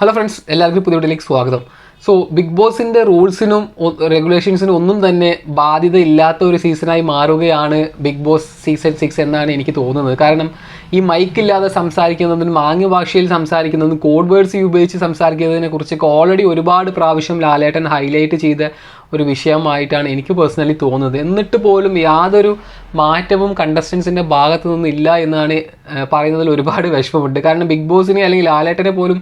Hello friends എല്ലാവർക്കും പുതിയ വീട്ടിലേക്ക് സ്വാഗതം സോ ബിഗ് ബോസിന്റെ റൂൾസിനും റെഗുലേഷൻസിനും ഒന്നും തന്നെ ബാധ്യത ഇല്ലാത്ത ഒരു സീസണായി മാറുകയാണ് ബിഗ് ബോസ് സീസൺ സിക്സ് എന്നാണ് എനിക്ക് തോന്നുന്നത്. കാരണം ഈ മൈക്കില്ലാതെ സംസാരിക്കുന്നതിനും ആംഗ്യ ഭാഷയിൽ സംസാരിക്കുന്നതും കോഡ് വേർഡ്സ് ഉപയോഗിച്ച് സംസാരിക്കുന്നതിനെ കുറിച്ചൊക്കെ ഓൾറെഡി ഒരുപാട് പ്രാവശ്യം ലാലേട്ടൻ ഹൈലൈറ്റ് ചെയ്ത ഒരു വിഷയമായിട്ടാണ് എനിക്ക് പേഴ്സണലി തോന്നുന്നത്. എന്നിട്ട് പോലും യാതൊരു മാറ്റവും കണ്ടസ്റ്റൻസിന്റെ ഭാഗത്തു നിന്നില്ല എന്നാണ് പറയുന്നതിൽ ഒരുപാട് വിഷമമുണ്ട്. കാരണം ബിഗ് ബോസിനെ അല്ലെങ്കിൽ ലാലേട്ടനെ പോലും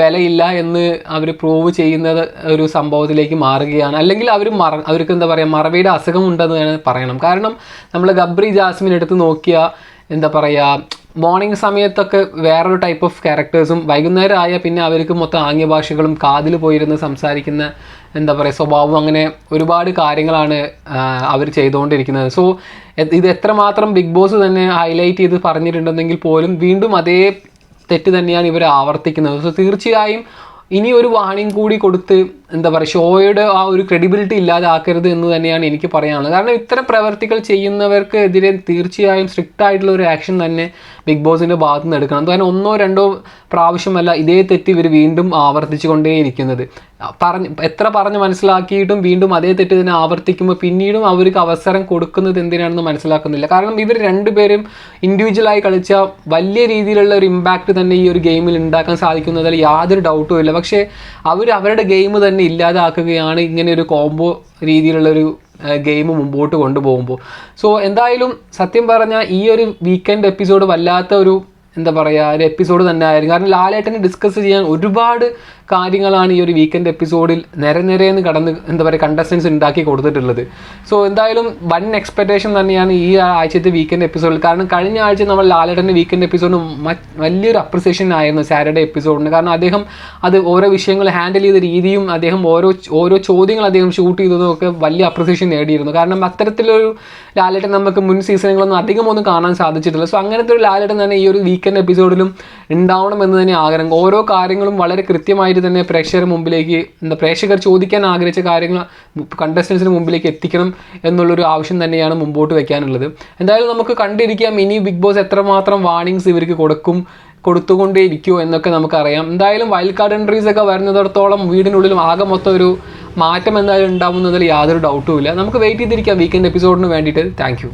വിലയില്ല എന്ന് അവർ പ്രൂവ് ചെയ്യുന്നത് ഒരു സംഭവത്തിലേക്ക് മാറുകയാണ്. അല്ലെങ്കിൽ അവർ മറ അവർക്ക് എന്താ പറയുക മറവിയുടെ അസുഖം ഉണ്ടെന്ന് തന്നെ പറയണം. കാരണം നമ്മൾ ഗബ്രി ജാസ്മിൻ എടുത്ത് നോക്കിയ എന്താ പറയുക മോർണിംഗ് സമയത്തൊക്കെ വേറൊരു ടൈപ്പ് ഓഫ് ക്യാരക്ടേഴ്സും വൈകുന്നേരം ആയാൽ പിന്നെ അവർക്ക് മൊത്തം ആംഗ്യഭാഷകളും കാതിൽ പോയിരുന്ന് സംസാരിക്കുന്ന എന്താ പറയുക സ്വഭാവം അങ്ങനെ ഒരുപാട് കാര്യങ്ങളാണ് അവർ ചെയ്തുകൊണ്ടിരിക്കുന്നത്. സോ ഇത് എത്രമാത്രം ബിഗ് ബോസ് തന്നെ ഹൈലൈറ്റ് ചെയ്ത് പറഞ്ഞിട്ടുണ്ടെങ്കിൽ പോലും വീണ്ടും അതേ തെറ്റ് തന്നെയാണ് ഇവർ ആവർത്തിക്കുന്നത്. സോ തീർച്ചയായും ഇനി ഒരു വാണിംഗ് കൂടി കൊടുത്ത് എന്താ പറയുക ഷോയുടെ ആ ഒരു ക്രെഡിബിലിറ്റി ഇല്ലാതാക്കരുത് എന്ന് തന്നെയാണ് എനിക്ക് പറയാനുള്ളത്. കാരണം ഇത്തരം പ്രവർത്തികൾ ചെയ്യുന്നവർക്ക് എതിരെ തീർച്ചയായും സ്ട്രിക്റ്റ് ആയിട്ടുള്ള ഒരു ആക്ഷൻ തന്നെ ബിഗ് ബോസിന്റെ ഭാഗത്തു നിന്ന് എടുക്കണം. കാരണം ഒന്നോ രണ്ടോ പ്രാവശ്യമല്ല ഇതേ തെറ്റ് ഇവർ വീണ്ടും ആവർത്തിച്ചുകൊണ്ടേയിരിക്കുന്നത് പറഞ്ഞ് എത്ര പറഞ്ഞ് മനസ്സിലാക്കിയിട്ടും വീണ്ടും അതേ തെറ്റ് തന്നെ ആവർത്തിക്കുമ്പോൾ പിന്നീടും അവർക്ക് അവസരം കൊടുക്കുന്നത് എന്തിനാണെന്ന് മനസ്സിലാക്കുന്നില്ല. കാരണം ഇവർ രണ്ടുപേരും ഇൻഡിവിജ്വലായി കളിച്ച വലിയ രീതിയിലുള്ള ഒരു ഇമ്പാക്റ്റ് തന്നെ ഈ ഒരു ഗെയിമിൽ ഉണ്ടാക്കാൻ സാധിക്കുന്നതിൽ യാതൊരു ഡൗട്ടും ഇല്ല. പക്ഷേ അവർ അവരുടെ ഗെയിം തന്നെ ഇല്ലാതാക്കുകയാണ് ഇങ്ങനെ ഒരു കോംബോ രീതിയിലുള്ളൊരു ഗെയിം മുമ്പോട്ട് കൊണ്ടുപോകുമ്പോൾ സോ എന്തായാലും സത്യം പറഞ്ഞാൽ ഈ ഒരു വീക്കെൻഡ് എപ്പിസോഡ് വല്ലാത്ത ഒരു എന്താ പറയുക ഒരു എപ്പിസോഡ് തന്നെ ആയിരുന്നു. കാരണം ലാലേട്ടനെ ഡിസ്കസ് ചെയ്യാൻ ഒരുപാട് കാര്യങ്ങളാണ് ഈ ഒരു വീക്കെൻഡ് എപ്പിസോഡിൽ നിര നിരയെന്ന് കടന്ന് എന്താ പറയുക കണ്ടസ്റ്റൻസ് ഉണ്ടാക്കി കൊടുത്തിട്ടുള്ളത്. സോ എന്തായാലും വൺ എക്സ്പെക്ടേഷൻ തന്നെയാണ് ഈ ആഴ്ചത്തെ വീക്കെൻഡ് എപ്പിസോഡിൽ കാരണം കഴിഞ്ഞ ആഴ്ച നമ്മൾ ലാലേട്ടന്റെ വീക്കെൻഡ് എപ്പിസോഡിന് വലിയൊരു അപ്രിസിയേഷൻ ആയിരുന്നു സാറ്റർഡേ എപ്പിസോഡിന് കാരണം അദ്ദേഹം അത് ഓരോ വിഷയങ്ങൾ ഹാൻഡിൽ ചെയ്ത രീതിയും അദ്ദേഹം ഓരോ ഓരോ ചോദ്യങ്ങൾ അദ്ദേഹം ഷൂട്ട് ചെയ്തതും ഒക്കെ വലിയ അപ്രിസിയേഷൻ നേടിയിരുന്നു. കാരണം അത്തരത്തിലൊരു ലാലേട്ടൻ നമുക്ക് മുൻ സീസണുകളൊന്നും അധികമൊന്നും കാണാൻ സാധിച്ചിട്ടില്ല. സോ അങ്ങനത്തെ ഒരു ലാലേട്ടൻ തന്നെ ഈ ഒരു വീക്കെൻഡ് എപ്പിസോഡിലും ഉണ്ടാവണം എന്ന് തന്നെ ആഗ്രഹം. ഓരോ കാര്യങ്ങളും വളരെ കൃത്യമായിട്ട് തന്നെ പ്രേക്ഷകരുടെ മുമ്പിലേക്ക് എന്താ പ്രേക്ഷകർ ചോദിക്കാൻ ആഗ്രഹിച്ച കാര്യങ്ങൾ കണ്ടസ്റ്റൻസിന് മുമ്പിലേക്ക് എത്തിക്കണം എന്നുള്ളൊരു ആവശ്യം തന്നെയാണ് മുമ്പോട്ട് വെക്കാനുള്ളത്. എന്തായാലും നമുക്ക് കണ്ടിരിക്കാം ഇനി ബിഗ് ബോസ് എത്രമാത്രം വാർണിങ്സ് ഇവർക്ക് കൊടുക്കും കൊടുത്തുകൊണ്ടേ ഇരിക്കുമോ എന്നൊക്കെ നമുക്കറിയാം. എന്തായാലും വൈൽഡ് കാർഡ് എൻട്രീസ് ഒക്കെ വരുന്നിടത്തോളം വീടിനുള്ളിലും ആകെ മൊത്തം ഒരു മാറ്റം എന്തായാലും ഉണ്ടാവുന്നതിൽ യാതൊരു ഡൗട്ടും ഇല്ല. നമുക്ക് വെയിറ്റ് ചെയ്തിരിക്കാം വീക്കെൻഡ് എപ്പിസോഡിന് വേണ്ടിയിട്ട്. താങ്ക്